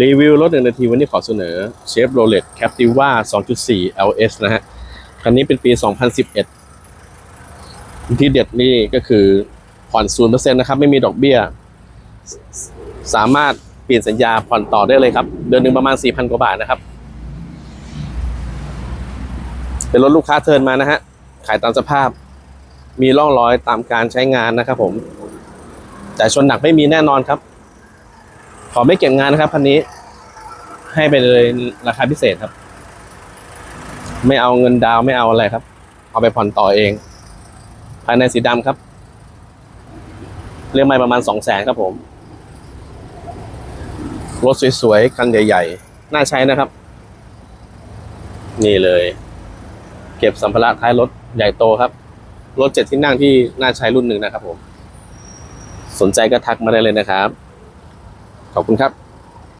รีวิวรถหนึ่งนาทีวันนี้ขอเสนอเชฟโรเลตแคปติว่า2.4 LS นะฮะ คันนี้เป็นปี 2011 ที่เด็ดนี่ก็คือผ่อน0%นะครับ ไม่มีดอกเบี้ย สามารถเปลี่ยนสัญญาผ่อนต่อได้เลยครับ เดือนหนึ่งประมาณ 4,000 กว่าบาทนะครับ เป็นรถลูกค้าเทินมานะฮะ ขายตามสภาพ มีร่องรอยตามการใช้งานนะครับผม แต่ชนหนักไม่มีแน่นอนครับ ขอไม่เก็บงานนะครับคันนี้ ให้ไปเลยราคาพิเศษครับ ไม่เอาเงินดาวไม่เอาอะไรครับ เอาไปผ่อนต่อเอง ภายในสีดำครับ เรื่องไม่ประมาณสองแสนครับผม รถสวยๆคันใหญ่ ๆ น่าใช้นะครับ นี่เลย เก็บสัมภาระท้ายรถใหญ่โตครับ รถเจ็ดที่นั่งที่น่าใช้รุ่นหนึ่งนะครับผม สนใจก็ทักมาได้เลยนะครับ ขอบคุณครับ